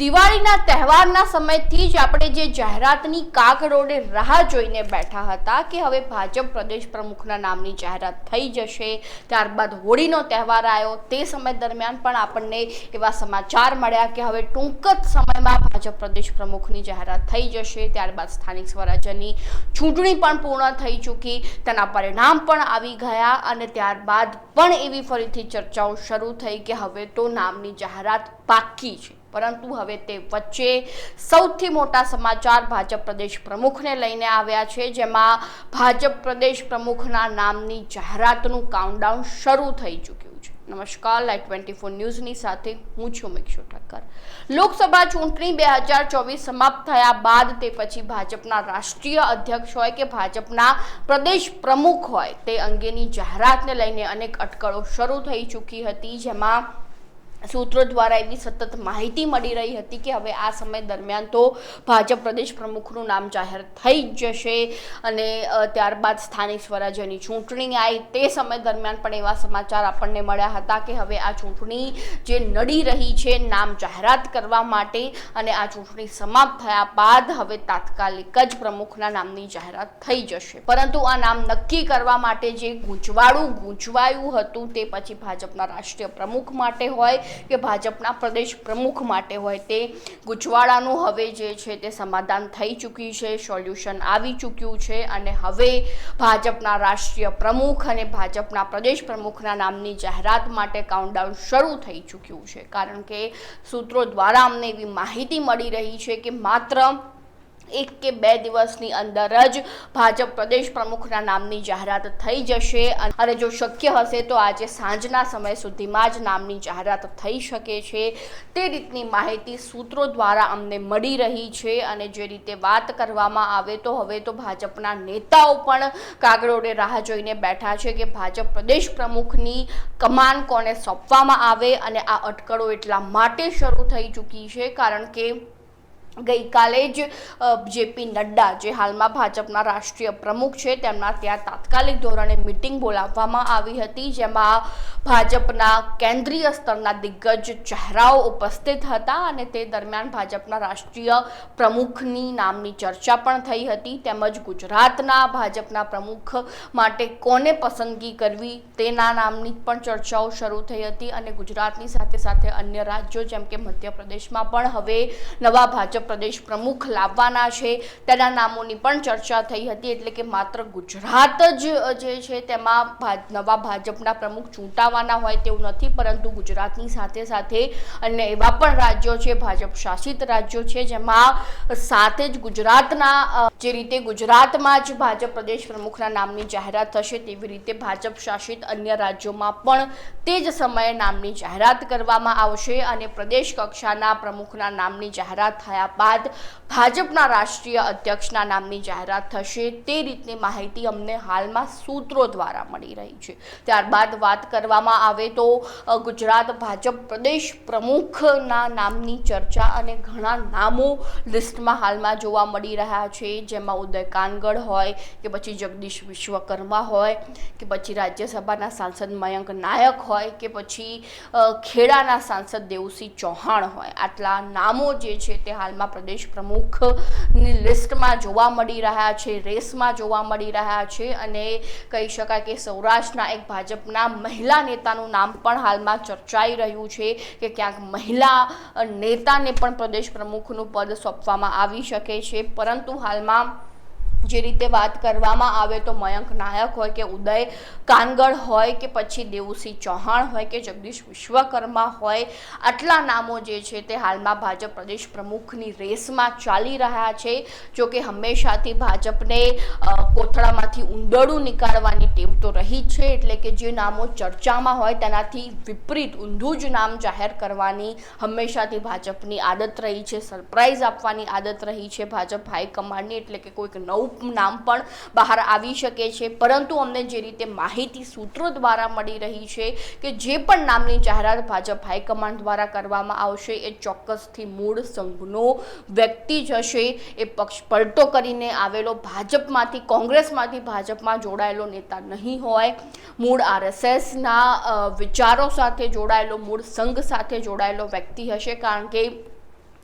દિવાળીના તહેવારના સમયથી જ આપણે જે જાહેરાતની કાકરોડે રાહ જોઈને બેઠા હતા કે હવે ભાજપ પ્રદેશ પ્રમુખના નામની જાહેરાત થઈ જશે, ત્યારબાદ હોળીનો તહેવાર આવ્યો, તે સમય દરમિયાન પણ આપણને એવા સમાચાર મળ્યા કે હવે ટૂંક જ સમયમાં ભાજપ પ્રદેશ પ્રમુખની જાહેરાત થઈ જશે, ત્યારબાદ સ્થાનિક સ્વરાજ્યની ચૂંટણી પણ પૂર્ણ થઈ ચૂકી, તેના પરિણામ પણ આવી ગયા અને ત્યારબાદ પણ એવી ફરીથી ચર્ચાઓ શરૂ થઈ કે હવે તો નામની જાહેરાત પાકી છે. પરંતુ હવે તે વચ્ચે સૌથી મોટા સમાચાર ભાજપ પ્રદેશ પ્રમુખને લઈને આવ્યા છે, જેમાં ભાજપ પ્રદેશ પ્રમુખના નામની જાહેરાતનું કાઉન્ટડાઉન શરૂ થઈ ચૂક્યું છે. નમસ્કાર લાઈટ ટ્વેન્ટી ફોર ન્યૂઝની સાથે હું છું મિક્ષુ ઠક્કર. લોકસભા ચૂંટણી બે હજાર ચોવીસ સમાપ્ત થયા બાદ તે પછી ભાજપના રાષ્ટ્રીય અધ્યક્ષ હોય કે ભાજપના પ્રદેશ પ્રમુખ હોય, તે અંગેની જાહેરાતને લઈને અનેક અટકળો શરૂ થઈ ચૂકી હતી, જેમાં સૂત્રો દ્વારા એવી સતત માહિતી મળી રહી હતી કે હવે આ સમય દરમિયાન તો ભાજપ પ્રદેશ પ્રમુખનું નામ જાહેર થઈ જ જશે અને ત્યારબાદ સ્થાનિક સ્વરાજ્યની ચૂંટણી આવી તે સમય દરમિયાન પણ એવા સમાચાર આપણને મળ્યા હતા કે હવે આ ચૂંટણી જે નડી રહી છે નામ જાહેરાત કરવા માટે અને આ ચૂંટણી સમાપ્ત થયા બાદ હવે તાત્કાલિક જ પ્રમુખના નામની જાહેરાત થઈ જશે. પરંતુ આ નામ નક્કી કરવા માટે જે ગૂંચવાડું ગૂંચવાયું હતું તે પછી ભાજપના રાષ્ટ્રીય પ્રમુખ માટે હોય કે ભાજપના પ્રદેશ પ્રમુખ માટે હોય તે ગૂંચવાડાનું હવે જે છે તે સમાધાન થઈ ચૂક્યું છે, સોલ્યુશન આવી ચૂક્યું છે અને હવે ભાજપના રાષ્ટ્રીય પ્રમુખ અને ભાજપના પ્રદેશ પ્રમુખના નામની જાહેરાત માટે કાઉન્ટડાઉન શરૂ થઈ ચૂક્યું છે. કારણ કે સૂત્રો દ્વારા અમને એવી માહિતી મળી રહી છે કે માત્ર એક કે બે દિવસની અંદર જ ભાજપ પ્રદેશ પ્રમુખના નામની જાહેરાત થઈ જશે અને જો શક્ય હશે તો આજે સાંજના સમય સુધીમાં જ નામની જાહેરાત થઈ શકે છે. તે રીતની માહિતી સૂત્રો દ્વારા અમને મળી રહી છે અને જે રીતે વાત કરવામાં આવે તો હવે તો ભાજપના નેતાઓ પણ કાગડોડે રાહ જોઈને બેઠા છે કે ભાજપ પ્રદેશ પ્રમુખની કમાન કોને સોંપવામાં આવે અને આ અટકળો એટલા માટે શરૂ થઈ ચૂકી છે કારણ કે ગઈકાલે જ જેપી નડ્ડા, જે હાલમાં ભાજપના રાષ્ટ્રીય પ્રમુખ છે, તેમના ત્યાં તાત્કાલિક ધોરણે મિટિંગ બોલાવવામાં આવી હતી, જેમાં ભાજપના કેન્દ્રીય સ્તરના દિગ્ગજ ચહેરાઓ ઉપસ્થિત હતા અને તે દરમિયાન ભાજપના રાષ્ટ્રીય પ્રમુખની નામની ચર્ચા પણ થઈ હતી, તેમજ ગુજરાતના ભાજપના પ્રમુખ માટે કોને પસંદગી કરવી, તેના નામની પણ ચર્ચાઓ શરૂ થઈ હતી અને ગુજરાતની સાથે સાથે અન્ય રાજ્યો, જેમ કે મધ્યપ્રદેશમાં પણ હવે નવા ભાજપ પ્રદેશ પ્રમુખ લાવવાના છે. તેના નામોની પણ ચર્ચા થઈ હતી, એટલે કે માત્ર ગુજરાત જ જે છે તેમાં નવા ભાજપના પ્રમુખ ચૂંટાવાના હોય તેવું નથી, પરંતુ ગુજરાતની સાથે સાથે અને એવા પણ રાજ્યો છે, ભાજપ શાસિત રાજ્યો છે, જેમાં સાથે જ ગુજરાતના જે રીતે ગુજરાતમાં જ ભાજપ પ્રદેશ પ્રમુખના નામની જાહેરાત થશે, તેવી રીતે ભાજપ શાસિત અન્ય રાજ્યોમાં પણ તે જ સમયે નામની જાહેરાત કરવામાં આવશે અને પ્રદેશ કક્ષાના પ્રમુખના નામની જાહેરાત થયા બાદ ભાજપના રાષ્ટ્રીય અધ્યક્ષના નામની જાહેરાત થશે. તે રીતની માહિતી અમને હાલમાં સૂત્રો દ્વારા મળી રહી છે. ત્યારબાદ વાત કરવામાં આવે તો ગુજરાત ભાજપ પ્રદેશ પ્રમુખના નામની ચર્ચા અને ઘણા નામો લિસ્ટમાં હાલમાં જોવા મળી રહ્યા છે. જેમાં ઉદય કાનગડ હોય, કે પછી જગદીશ વિશ્વકર્મા હોય, કે પછી રાજ્યસભાના સાંસદ મયંક નાયક હોય, કે પછી ખેડાના સાંસદ દેવસિંહ ચૌહાણ હોય. આટલા નામો જે છે તે હાલમાં પ્રદેશ પ્રમુખની લિસ્ટમાં જોવા મળી રહ્યા છે, રેસમાં જોવા મળી રહ્યા છે અને કહી શકાય કે સૌરાષ્ટ્રના એક ભાજપના મહિલા નેતાનું નામ પણ હાલમાં ચર્ચાઈ રહ્યું છે કે ક્યાંક મહિલા નેતાને પણ પ્રદેશ પ્રમુખનું પદ સોંપવામાં આવી શકે છે. પરંતુ હાલમાં જે રીતે વાત કરવામાં આવે તો મયંક નાયક હોય કે ઉદય કાનગડ હોય કે પછી દેવુસિંહ ચૌહાણ હોય કે જગદીશ વિશ્વકર્મા હોય, આટલા નામો જે છે તે હાલમાં ભાજપ પ્રદેશ પ્રમુખની રેસમાં ચાલી રહ્યા છે, જો કે હંમેશાથી ભાજપને કોથળામાંથી ઊંડળું નીકાળવાની ટેવ તો રહી છે, એટલે કે જે નામો ચર્ચામાં હોય તેનાથી વિપરીત ઊંધું જ નામ જાહેર કરવાની હંમેશાથી ભાજપની આદત રહી છે સરપ્રાઇઝ આપવાની આદત રહી છે ભાજપ હાઈકમાન્ડની, એટલે કે કોઈક નવું નામ પણ બહાર આવી શકે છે. પરંતુ અમને જે રીતે માહિતી સૂત્રો દ્વારા મળી રહી છે કે જે પણ નામની જાહેરાત ભાજપ હાઈકમાન્ડ દ્વારા કરવામાં આવશે, એ ચોક્કસથી મૂળ સંઘનો વ્યક્તિ જ હશે. એ પક્ષ પલટો કરીને આવેલો ભાજપમાંથી, કોંગ્રેસમાંથી ભાજપમાં જોડાયેલો નેતા નહીં હોય. મૂળ આરએસએસના વિચારો સાથે જોડાયેલો, મૂળ સંઘ સાથે જોડાયેલો વ્યક્તિ હશે. કારણ કે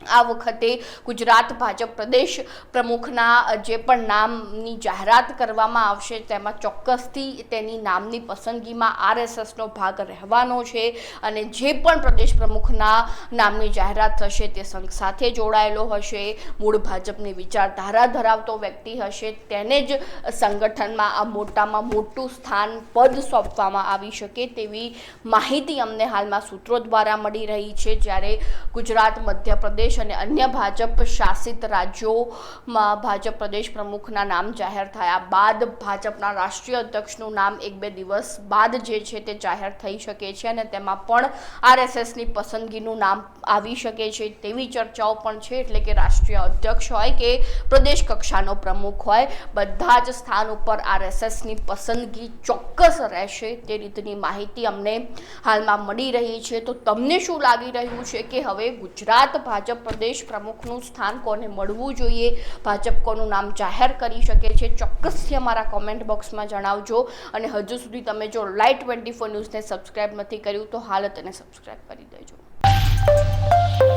આ વખતે ગુજરાત ભાજપ પ્રદેશ પ્રમુખના જે પણ નામની જાહેરાત કરવામાં આવશે તેમાં ચોક્કસથી તેની નામની પસંદગીમાં આરએસએસનો ભાગ રહેવાનો છે અને જે પણ પ્રદેશ પ્રમુખના નામની જાહેરાત થશે તે સંઘ સાથે જોડાયેલો હશે. મૂળ ભાજપની વિચારધારા ધરાવતો વ્યક્તિ હશે. તેને જ સંગઠનમાં આ મોટામાં મોટું સ્થાન પદ સોંપવામાં આવી શકે તેવી માહિતી અમને હાલમાં સૂત્રો દ્વારા મળી રહી છે. જ્યારે ગુજરાત મધ્યપ્રદેશ અને અન્ય ભાજપ શાસિત રાજ્યોમાં ભાજપ પ્રદેશ પ્રમુખના નામ જાહેર થયા બાદ ભાજપના રાષ્ટ્રીય અધ્યક્ષનું નામ એક બે દિવસ બાદ જે છે તે જાહેર થઈ શકે છે અને તેમાં પણ આરએસએસની પસંદગીનું નામ આવી શકે છે તેવી ચર્ચાઓ પણ છે. એટલે કે રાષ્ટ્રીય અધ્યક્ષ હોય કે પ્રદેશ કક્ષાનો પ્રમુખ હોય, બધા જ સ્થાન ઉપર આરએસએસની પસંદગી ચોક્કસ રહેશે તે રીતની માહિતી અમને હાલમાં મળી રહી છે. તો તમને શું લાગી રહ્યું છે કે હવે ગુજરાત ભાજપ પ્રદેશ પ્રમુખનું સ્થાન કોને મળવું જોઈએ? ભાજપ કોનું નામ જાહેર કરી શકે છે? ચોક્કસથી અમારા કોમેન્ટ બોક્સમાં જણાવજો. અને હજુ સુધી તમે જો લાઈવ ટ્વેન્ટી ફોર ન્યૂઝને સબસ્ક્રાઈબ નથી કર્યું, તો હાલ તેને સબસ્ક્રાઈબ કરી દેજો.